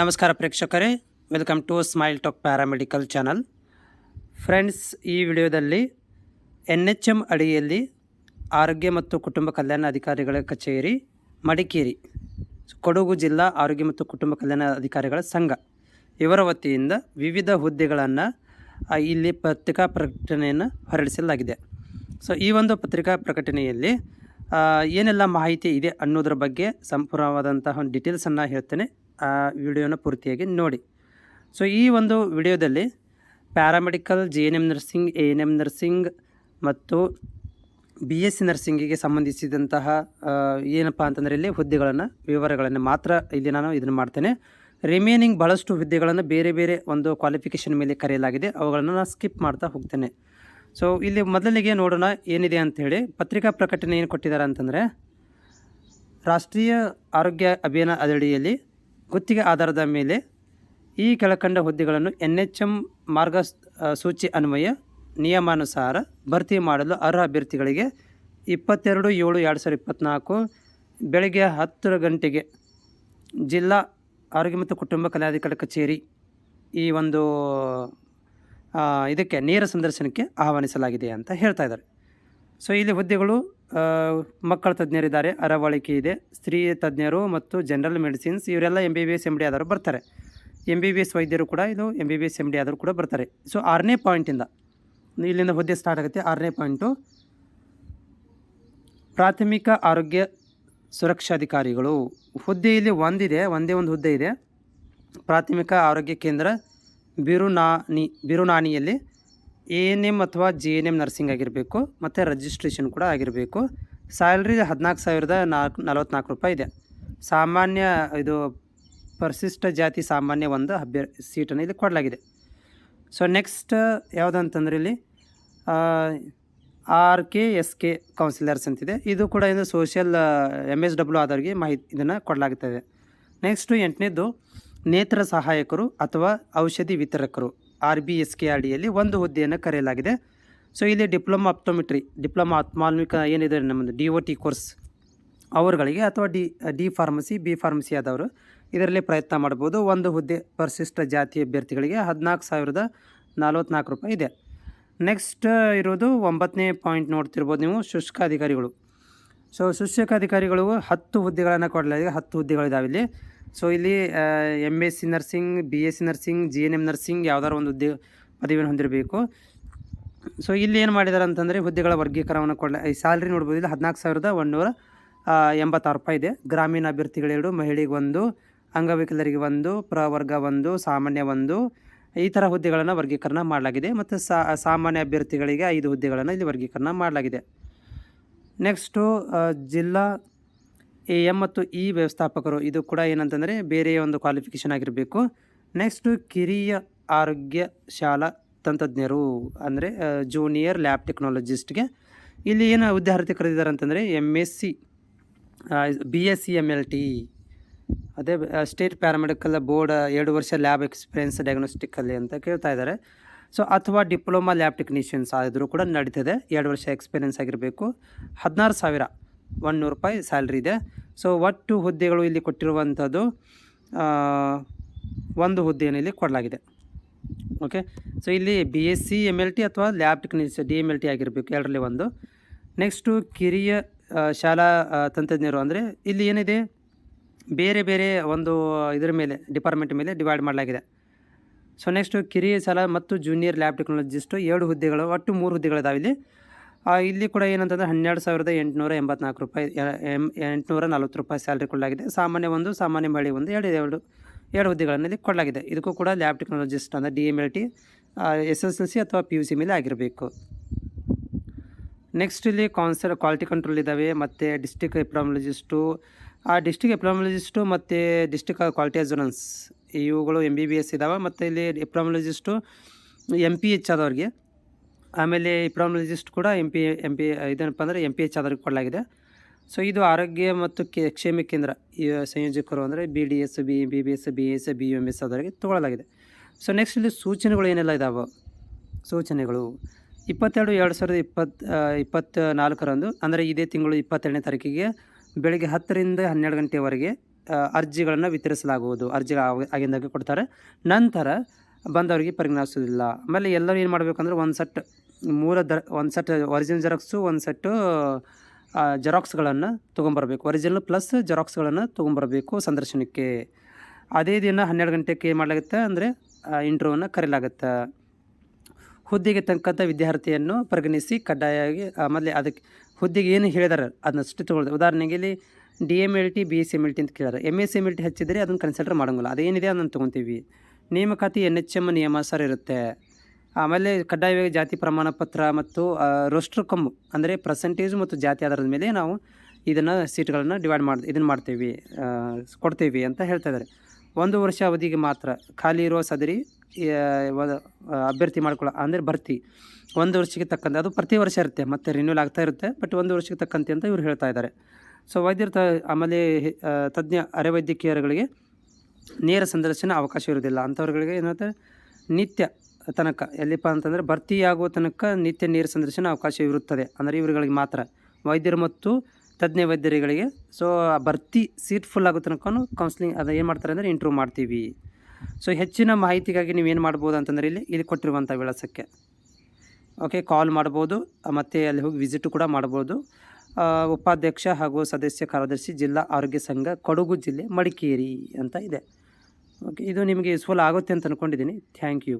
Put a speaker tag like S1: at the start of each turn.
S1: ನಮಸ್ಕಾರ ಪ್ರೇಕ್ಷಕರೇ. Welcome to Smile Talk paramedical channel friends ಈ ವಿಡಿಯೋದಲ್ಲಿ ಎನ್ ಎಚ್ ಎಂ ಅಡಿಯಲ್ಲಿ ಆರೋಗ್ಯ ಮತ್ತು ಕುಟುಂಬ ಕಲ್ಯಾಣ ಅಧಿಕಾರಿಗಳ ಕಚೇರಿ, ಮಡಿಕೇರಿ, ಕೊಡಗು ಜಿಲ್ಲಾ ಆರೋಗ್ಯ ಮತ್ತು ಕುಟುಂಬ ಕಲ್ಯಾಣ ಅಧಿಕಾರಿಗಳ ಸಂಘ ಇವರ ವತಿಯಿಂದ ವಿವಿಧ ಹುದ್ದೆಗಳನ್ನು ಇಲ್ಲಿ ಪತ್ರಿಕಾ ಪ್ರಕಟಣೆಯನ್ನು ಹೊರಡಿಸಲಾಗಿದೆ. ಸೊ ಈ ಒಂದು ಪತ್ರಿಕಾ ಪ್ರಕಟಣೆಯಲ್ಲಿ ಏನೆಲ್ಲ ಮಾಹಿತಿ ಇದೆ ಅನ್ನೋದ್ರ ಬಗ್ಗೆ ಸಂಪೂರ್ಣವಾದಂತಹ ಒಂದು ಡೀಟೇಲ್ಸನ್ನು ಹೇಳ್ತೇನೆ. ಆ ವಿಡಿಯೋನ ಪೂರ್ತಿಯಾಗಿ ನೋಡಿ. ಸೊ ಈ ಒಂದು ವಿಡಿಯೋದಲ್ಲಿ paramedical G N M nursing A N M nursing ಮತ್ತು ಬಿ ಎಸ್ ಸಿ ನರ್ಸಿಂಗಿಗೆ ಸಂಬಂಧಿಸಿದಂತಹ ಏನಪ್ಪ ಅಂತಂದರೆ ಇಲ್ಲಿ ಹುದ್ದೆಗಳನ್ನು, ವಿವರಗಳನ್ನು ಮಾತ್ರ ಇಲ್ಲಿ ನಾನು ಇದನ್ನು ಮಾಡ್ತೇನೆ. ರಿಮೇನಿಂಗ್ ಭಾಳಷ್ಟು ಹುದ್ದೆಗಳನ್ನು ಬೇರೆ ಬೇರೆ ಒಂದು ಕ್ವಾಲಿಫಿಕೇಷನ್ ಮೇಲೆ ಕರೆಯಲಾಗಿದೆ. ಅವುಗಳನ್ನು ನಾನು ಸ್ಕಿಪ್ ಮಾಡ್ತಾ ಹೋಗ್ತೇನೆ. ಸೊ ಇಲ್ಲಿ ಮೊದಲಿಗೆ ನೋಡೋಣ ಏನಿದೆ ಅಂಥೇಳಿ ಪತ್ರಿಕಾ ಪ್ರಕಟಣೆ ಏನು ಕೊಟ್ಟಿದ್ದಾರೆ ಅಂತಂದರೆ, ರಾಷ್ಟ್ರೀಯ ಆರೋಗ್ಯ ಅಭಿಯಾನ ಅಡಿಯಲ್ಲಿ ಗುತ್ತಿಗೆ ಆಧಾರದ ಮೇಲೆ ಈ ಕೆಳಕಂಡ ಹುದ್ದೆಗಳನ್ನು ಎನ್ ಎಚ್ ಎಂ ಮಾರ್ಗ ಸೂಚಿ ಅನ್ವಯ ನಿಯಮಾನುಸಾರ ಭರ್ತಿ ಮಾಡಲು ಅರ್ಹ ಅಭ್ಯರ್ಥಿಗಳಿಗೆ ಇಪ್ಪತ್ತೆರಡು ಏಳು ಎರಡು ಸಾವಿರದ ಇಪ್ಪತ್ತ್ನಾಲ್ಕು ಬೆಳಗ್ಗೆ ಹತ್ತು ಗಂಟೆಗೆ ಜಿಲ್ಲಾ ಆರೋಗ್ಯ ಮತ್ತು ಕುಟುಂಬ ಕಲ್ಯಾಣಾಧಿಕಾರಿ ಕಚೇರಿ ಈ ಒಂದು ಇದಕ್ಕೆ ನೇರ ಸಂದರ್ಶನಕ್ಕೆ ಆಹ್ವಾನಿಸಲಾಗಿದೆ ಅಂತ ಹೇಳ್ತಾ ಇದ್ದಾರೆ. ಸೊ, ಇಲ್ಲಿ ಹುದ್ದೆಗಳು ಮಕ್ಕಳ ತಜ್ಞರಿದ್ದಾರೆ, ಅರವಳಿಕೆ ಇದೆ. ಸ್ತ್ರೀ ತಜ್ಞರು ಮತ್ತು ಜನರಲ್ ಮೆಡಿಸಿನ್ಸ್ ಇವರೆಲ್ಲ M B B S M D ಆದರೂ ಬರ್ತಾರೆ. ಎಂ ಬಿ ಬಿ ಎಸ್ ವೈದ್ಯರು ಕೂಡ ಇದು M B B S M D ಆದರೂ ಕೂಡ ಬರ್ತಾರೆ. ಸೊ ಆರನೇ ಪಾಯಿಂಟಿಂದ ಇಲ್ಲಿಂದ ಹುದ್ದೆ ಸ್ಟಾರ್ಟ್ ಆಗುತ್ತೆ. ಆರನೇ ಪಾಯಿಂಟು ಪ್ರಾಥಮಿಕ ಆರೋಗ್ಯ ಸುರಕ್ಷಾಧಿಕಾರಿಗಳು ಹುದ್ದೆಯಲ್ಲಿ ಒಂದಿದೆ, ಒಂದೇ ಒಂದು ಹುದ್ದೆ ಇದೆ. ಪ್ರಾಥಮಿಕ ಆರೋಗ್ಯ ಕೇಂದ್ರ ಬಿರುನಾನಿ, ಬಿರುನಾನಿಯಲ್ಲಿ ಎ ಎನ್ ಎಂ ಅಥವಾ ಜಿ ಎನ್ ಎಂ ನರ್ಸಿಂಗ್ ಆಗಿರಬೇಕು, ಮತ್ತು ರಿಜಿಸ್ಟ್ರೇಷನ್ ಕೂಡ ಆಗಿರಬೇಕು. ಸ್ಯಾಲ್ರಿ ಹದಿನಾಲ್ಕು ಸಾವಿರದ ನಾಲ್ಕು ನಲವತ್ತ್ನಾಲ್ಕು ರೂಪಾಯಿ ಇದೆ. ಸಾಮಾನ್ಯ ಇದು ಪರಿಶಿಷ್ಟ ಜಾತಿ ಸಾಮಾನ್ಯ ಒಂದು ಅಭ್ಯ ಸೀಟನ್ನು ಇಲ್ಲಿ ಕೊಡಲಾಗಿದೆ. ಸೊ ನೆಕ್ಸ್ಟ್ ಯಾವುದಂತಂದ್ರೆ ಇಲ್ಲಿ R K, S K counsellors ಅಂತಿದೆ. ಇದು ಕೂಡ ಇನ್ನು ಸೋಷಿಯಲ್ ಎಂ ಎಸ್ ಡಬ್ಲ್ಯೂ ಆದವರಿಗೆ ಮಾಹಿತಿ ಇದನ್ನು ಕೊಡಲಾಗುತ್ತದೆ ನೆಕ್ಸ್ಟು ಎಂಟನೇದು ನೇತ್ರ ಸಹಾಯಕರು ಅಥವಾ ಔಷಧಿ ವಿತರಕರು. R B S K R ಡಿಯಲ್ಲಿ ಒಂದು ಹುದ್ದೆಯನ್ನು ಕರೆಯಲಾಗಿದೆ. ಸೊ ಇಲ್ಲಿ ಡಿಪ್ಲೊಮಾ ಆಪ್ಟೋಮೆಟ್ರಿ ಡಿಪ್ಲೊಮಾ ಆತ್ಮಾಲ್ಮಿಕ ಏನಿದೆ ನಮ್ಮದು ಡಿ ಒ ಟಿ ಕೋರ್ಸ್ ಅವರುಗಳಿಗೆ ಅಥವಾ D D pharmacy, B pharmacy ಆದವರು ಇದರಲ್ಲಿ ಪ್ರಯತ್ನ ಮಾಡ್ಬೋದು. ಒಂದು ಹುದ್ದೆ ಪರಿಶಿಷ್ಟ ಜಾತಿ ಅಭ್ಯರ್ಥಿಗಳಿಗೆ ಹದಿನಾಲ್ಕು ಸಾವಿರದ ನಲ್ವತ್ನಾಲ್ಕು ರೂಪಾಯಿ ಇದೆ. ನೆಕ್ಸ್ಟ್ ಇರೋದು ಒಂಬತ್ತನೇ ಪಾಯಿಂಟ್ ನೋಡ್ತಿರ್ಬೋದು ನೀವು ಶುಷ್ಕ ಅಧಿಕಾರಿಗಳು ಸೊ ಶುಷ್ಕ ಅಧಿಕಾರಿಗಳು ಹತ್ತು ಹುದ್ದೆಗಳನ್ನು ಕೊಡಲಾಗಿದೆ, ಹತ್ತು ಹುದ್ದೆಗಳಿದಾವೆ ಇಲ್ಲಿ. ಸೊ ಇಲ್ಲಿ M S C nursing B S C nursing G N M nursing ಯಾವ್ದಾದ್ರು ಒಂದು ಉದ್ಯೋಗ ಪದವಿಯನ್ನು ಹೊಂದಿರಬೇಕು. ಸೊ ಇಲ್ಲಿ ಏನು ಮಾಡಿದ್ದಾರೆ ಅಂತಂದರೆ ಹುದ್ದೆಗಳ ವರ್ಗೀಕರಣವನ್ನು ಕೊಡಲ, ಈ ಸ್ಯಾಲ್ರಿ ನೋಡ್ಬೋದು, ಇಲ್ಲಿ ಹದಿನಾಲ್ಕು ಸಾವಿರದ ಒಂದುನೂರ ಎಂಬತ್ತಾರು ರೂಪಾಯಿ ಇದೆ. ಗ್ರಾಮೀಣ ಅಭ್ಯರ್ಥಿಗಳೆರಡು ಮಹಿಳೆಗೆ ಒಂದು ಅಂಗವಿಕಲರಿಗೆ ಒಂದು ಪ್ರವರ್ಗ ಒಂದು, ಸಾಮಾನ್ಯ ಒಂದು, ಈ ಥರ ಹುದ್ದೆಗಳನ್ನು ವರ್ಗೀಕರಣ ಮಾಡಲಾಗಿದೆ. ಮತ್ತು ಸಾಮಾನ್ಯ ಅಭ್ಯರ್ಥಿಗಳಿಗೆ ಐದು ಹುದ್ದೆಗಳನ್ನು ಇಲ್ಲಿ ವರ್ಗೀಕರಣ ಮಾಡಲಾಗಿದೆ. ನೆಕ್ಸ್ಟು ಜಿಲ್ಲಾ ಎ ಎಂ ಮತ್ತು ಇ ವ್ಯವಸ್ಥಾಪಕರು, ಇದು ಕೂಡ ಏನಂತಂದರೆ ಬೇರೆ ಒಂದು ಕ್ವಾಲಿಫಿಕೇಷನ್ ಆಗಿರಬೇಕು. ನೆಕ್ಸ್ಟು ಕಿರಿಯ ಆರೋಗ್ಯ ಶಾಲಾ ತಂತ್ರಜ್ಞರು, ಅಂದರೆ ಜೂನಿಯರ್ ಲ್ಯಾಬ್ ಟೆಕ್ನಾಲಜಿಸ್ಟ್ಗೆ ಇಲ್ಲಿ ಏನು ವಿದ್ಯಾರ್ಥಿ ಕರೆದಿದ್ದಾರೆ ಅಂತಂದರೆ M S C B S C M L T ಅದೇ ಸ್ಟೇಟ್ ಪ್ಯಾರಾಮೆಡಿಕಲ್ ಬೋರ್ಡ್ ಎರಡು ವರ್ಷ ಲ್ಯಾಬ್ ಎಕ್ಸ್ಪೀರಿಯನ್ಸ್ ಡಯಾಗ್ನೋಸ್ಟಿಕ್ಕಲ್ಲಿ ಅಂತ ಕೇಳ್ತಾ ಇದ್ದಾರೆ. ಸೊ ಅಥವಾ ಡಿಪ್ಲೊಮಾ ಲ್ಯಾಬ್ ಟೆಕ್ನಿಷಿಯನ್ಸ್ ಆದರೂ ಕೂಡ ನಡೀತದೆ. ಎರಡು ವರ್ಷ ಎಕ್ಸ್ಪೀರಿಯನ್ಸ್ ಆಗಿರಬೇಕು. ಹದಿನಾರು ಸಾವಿರ ಒಂದುನೂರು ರೂಪಾಯಿ ಸ್ಯಾಲ್ರಿ ಇದೆ. ಸೊ ಒಟ್ಟು ಹುದ್ದೆಗಳು ಇಲ್ಲಿ ಕೊಟ್ಟಿರುವಂಥದ್ದು ಒಂದು ಹುದ್ದೆಯನ್ನು ಇಲ್ಲಿ ಕೊಡಲಾಗಿದೆ. ಓಕೆ ಸೊ ಇಲ್ಲಿ B S C M L T ಅಥವಾ lab technician D M L T ಆಗಿರಬೇಕು, ಎರಡರಲ್ಲಿ ಒಂದು. ನೆಕ್ಸ್ಟು ಕಿರಿಯ ಶಾಲಾ ತಂತ್ರಜ್ಞರು ಅಂದರೆ ಇಲ್ಲಿ ಏನಿದೆ? ಬೇರೆ ಬೇರೆ ಒಂದು ಇದರ ಮೇಲೆ ಡಿಪಾರ್ಟ್ಮೆಂಟ್ ಮೇಲೆ ಡಿವೈಡ್ ಮಾಡಲಾಗಿದೆ. ಸೊ ನೆಕ್ಸ್ಟು ಕಿರಿಯ ಶಾಲಾ ಮತ್ತು ಜೂನಿಯರ್ ಲ್ಯಾಬ್ ಟೆಕ್ನಾಲಜಿಸ್ಟು ಎರಡು ಹುದ್ದೆಗಳು, ಒಟ್ಟು ಮೂರು ಹುದ್ದೆಗಳಿದಾವೆ ಇಲ್ಲಿ. ಇಲ್ಲಿ ಕೂಡ ಏನಂತಂದರೆ ಹನ್ನೆರಡು ಸಾವಿರದ ಎಂಟುನೂರ ಎಂಬತ್ನಾಲ್ಕು ರೂಪಾಯಿ ಎಂಟುನೂರ ನಲ್ವತ್ತು ರೂಪಾಯಿ ಸ್ಯಾಲ್ರಿ ಕೊಡಲಾಗಿದೆ. ಸಾಮಾನ್ಯ ಒಂದು, ಸಾಮಾನ್ಯ ಮಹಿಳೆ ಒಂದು, ಎರಡು ಎರಡು ಎರಡು ಹುದ್ದೆಗಳನ್ನು ಇಲ್ಲಿ ಕೊಡಲಾಗಿದೆ. ಇದಕ್ಕೂ ಕೂಡ ಲ್ಯಾಬ್ ಟೆಕ್ನಾಲಜಿಸ್ಟ್ ಅಂದರೆ D M L T S S L C ಅಥವಾ ಪಿ ಯು ಸಿ ಮೇಲೆ ಆಗಿರಬೇಕು. ನೆಕ್ಸ್ಟ್ ಇಲ್ಲಿ ಕಾನ್ಸರ್ ಕ್ವಾಲಿಟಿ ಕಂಟ್ರೋಲ್ ಇದ್ದಾವೆ ಮತ್ತು ಡಿಸ್ಟಿಕ್ ಎಪ್ರಾಮಲಜಿಸ್ಟು ಆ ಡಿಸ್ಟಿಕ್ ಎಪ್ರಾಮಲಜಿಸ್ಟು ಮತ್ತು ಡಿಸ್ಟಿಕ್ ಕ್ವಾಲಿಟಿ ಅಜುರೆನ್ಸ್ ಇವುಗಳು ಎಂ ಬಿ ಬಿ ಎಸ್ ಇದ್ದಾವೆ ಮತ್ತು ಇಲ್ಲಿ ಎಪ್ರಾಮಲಜಿಸ್ಟು ಎಂ ಪಿ ಎಚ್ ಆದವ್ರಿಗೆ ಆಮೇಲೆ ಇಪ್ರಾಮಲಜಿಸ್ಟ್ ಕೂಡ ಎಂ ಪಿ ಎಂ ಪಿ ಇದೇನಪ್ಪ ಅಂದರೆ ಎಂ ಪಿ ಎಚ್ ಆಧಾರಕ್ಕೆ ಕೊಡಲಾಗಿದೆ. ಸೊ ಇದು ಆರೋಗ್ಯ ಮತ್ತು ಕೆ, ಕ್ಷೇಮ ಕೇಂದ್ರ, ಈ ಸಂಯೋಜಕರು ಅಂದರೆ B D S B B B S B S B M S ಆಧಾರಕ್ಕೆ ತೊಗೊಳ್ಳಲಾಗಿದೆ. ಸೊ ನೆಕ್ಸ್ಟ್ ಇಲ್ಲಿ ಸೂಚನೆಗಳು ಏನೆಲ್ಲ ಇದಾವೆ? ಸೂಚನೆಗಳು. ಇಪ್ಪತ್ತೆರಡು ಎರಡು ಸಾವಿರದ ಇಪ್ಪತ್ತು ಇಪ್ಪತ್ತ ನಾಲ್ಕರಂದು ಅಂದರೆ ಇದೇ ತಿಂಗಳು ಇಪ್ಪತ್ತೆರಡನೇ ತಾರೀಕಿಗೆ ಬೆಳಗ್ಗೆ ಹತ್ತರಿಂದ ಹನ್ನೆರಡು ಗಂಟೆವರೆಗೆ ಅರ್ಜಿಗಳನ್ನು ವಿತರಿಸಲಾಗುವುದು. ಅರ್ಜಿ ಆಗ- ಆಗಿಂದಾಗೆ ಕೊಡ್ತಾರೆ. ನಂತರ ಬಂದವರಿಗೆ ಪರಿಗಣಿಸೋದಿಲ್ಲ ಆಮೇಲೆ ಎಲ್ಲರೂ ಏನು ಮಾಡಬೇಕಂದ್ರೆ ಒಂದು ಸೆಟ್ ಮೂರು ದ ಒಂದು ಸೆಟ್ ಒರಿಜಿನಲ್ ಜೆರಾಕ್ಸು ಒಂದು ಸೆಟ್ಟು ಜೆರಾಕ್ಸ್ಗಳನ್ನು ತೊಗೊಂಬರ್ಬೇಕು. ಒರಿಜಿನಲ್ ಪ್ಲಸ್ ಜೆರಾಕ್ಸ್ಗಳನ್ನು ತೊಗೊಂಬರ್ಬೇಕು ಸಂದರ್ಶನಕ್ಕೆ. ಅದೇ ದಿನ ಹನ್ನೆರಡು ಗಂಟೆಗೆ ಏನು ಮಾಡಲಾಗುತ್ತೆ ಅಂದರೆ ಇಂಟ್ರೋವನ್ನು ಕರೆಯಲಾಗುತ್ತೆ ಹುದ್ದೆಗೆ ತಕ್ಕಂಥ ವಿದ್ಯಾರ್ಥಿಯನ್ನು ಪರಿಗಣಿಸಿ ಕಡ್ಡಾಯವಾಗಿ ಆಮೇಲೆ ಅದಕ್ಕೆ ಹುದ್ದೆಗೆ ಏನು ಹೇಳಿದಾರೆ ಅದನ್ನಷ್ಟು ತೊಗೊಳ್ದೆ. ಉದಾಹರಣೆಗೆ ಇಲ್ಲಿ D M L T B S M L T ಅಂತ ಕೇಳಿದಾರೆ. M S M L T ಹಚ್ಚಿದರೆ ಅದನ್ನು ಕನ್ಸಿಡರ್ ಮಾಡೋಂಗಿಲ್ಲ. ಅದೇನಿದೆ ಅದನ್ನು ತೊಗೊತೀವಿ. ನೇಮಕಾತಿ ಎನ್ ಎಚ್ ಎಂ ನಿಯಮ ಸರ್ ಇರುತ್ತೆ. ಆಮೇಲೆ ಕಡ್ಡಾಯವಾಗಿ ಜಾತಿ ಪ್ರಮಾಣ ಪತ್ರ ಮತ್ತು ರೋಸ್ಟರ್ ಕಮ್ಮು ಅಂದರೆ ಪರ್ಸೆಂಟೇಜ್ ಮತ್ತು ಜಾತಿ ಆಧಾರದ ಮೇಲೆ ನಾವು ಇದನ್ನು ಸೀಟ್ಗಳನ್ನು ಡಿವೈಡ್ ಮಾಡಿ ಇದನ್ನು ಮಾಡ್ತೀವಿ ಕೊಡ್ತೀವಿ ಅಂತ ಹೇಳ್ತಾ ಇದ್ದಾರೆ ಒಂದು ವರ್ಷ ಅವಧಿಗೆ ಮಾತ್ರ ಖಾಲಿ ಇರುವ ಸದರಿ ಅಭ್ಯರ್ಥಿ ಮಾಡ್ಕೊಳ್ಳೋ, ಅಂದರೆ ಭರ್ತಿ. ಒಂದು ವರ್ಷಕ್ಕೆ ತಕ್ಕಂತೆ, ಅದು ಪ್ರತಿ ವರ್ಷ ಇರುತ್ತೆ, ಮತ್ತು ರಿನ್ಯೂಲ್ ಆಗ್ತಾ ಇರುತ್ತೆ ಬಟ್ ಒಂದು ವರ್ಷಕ್ಕೆ ತಕ್ಕಂತೆ ಅಂತ ಇವ್ರು ಹೇಳ್ತಾ ಇದ್ದಾರೆ ಸೊ ವೈದ್ಯರು ತ ಆಮೇಲೆ ತಜ್ಞ ತಜ್ಞ ಅರೆವೈದ್ಯಕೀಯರುಗಳಿಗೆ ನೇರ ಸಂದರ್ಶನ ಅವಕಾಶ ಇರೋದಿಲ್ಲ ಅಂಥವ್ರುಗಳಿಗೆ ಏನಂತ, ನಿತ್ಯ ತನಕ. ಎಲ್ಲಿಪ್ಪ ಅಂತಂದರೆ ಭರ್ತಿಯಾಗುವ ತನಕ ನಿತ್ಯ ನೇರ ಸಂದರ್ಶನ ಅವಕಾಶ ಇರುತ್ತದೆ. ಅಂದರೆ ಇವರುಗಳಿಗೆ ಮಾತ್ರ. ವೈದ್ಯರು ಮತ್ತು ತಜ್ಞ ವೈದ್ಯರುಗಳಿಗೆ ಸೊ, ಆ ಭರ್ತಿ ಸೀಟ್ ಫುಲ್ ಆಗೋ ತನಕ ಕೌನ್ಸಿಲಿಂಗ್ ಅದು ಏನು ಮಾಡ್ತಾರೆ ಅಂದರೆ ಇಂಟ್ರೂವ್ ಮಾಡ್ತೀವಿ. ಸೊ ಹೆಚ್ಚಿನ ಮಾಹಿತಿಗಾಗಿ ನೀವು ಏನು ಮಾಡ್ಬೋದು ಅಂತಂದರೆ ಇಲ್ಲಿ ಇಲ್ಲಿ ಕೊಟ್ಟಿರುವಂಥ ವಿಳಾಸಕ್ಕೆ. ಓಕೆ ಕಾಲ್ ಮಾಡ್ಬೋದು. ಮತ್ತು ಅಲ್ಲಿ ಹೋಗಿ ವಿಸಿಟು ಕೂಡ ಮಾಡ್ಬೋದು. ಉಪಾಧ್ಯಕ್ಷ ಹಾಗೂ ಸದಸ್ಯ ಕಾರ್ಯದರ್ಶಿ ಜಿಲ್ಲಾ ಆರೋಗ್ಯ ಸಂಘ ಕೊಡಗು ಜಿಲ್ಲೆ ಮಡಿಕೇರಿ ಅಂತ ಇದೆ. ಓಕೆ ಇದು ನಿಮಗೆ ಯೂಸ್ಫುಲ್ ಆಗುತ್ತೆ ಅಂತ ಅಂದ್ಕೊಂಡಿದ್ದೀನಿ ಥ್ಯಾಂಕ್ ಯು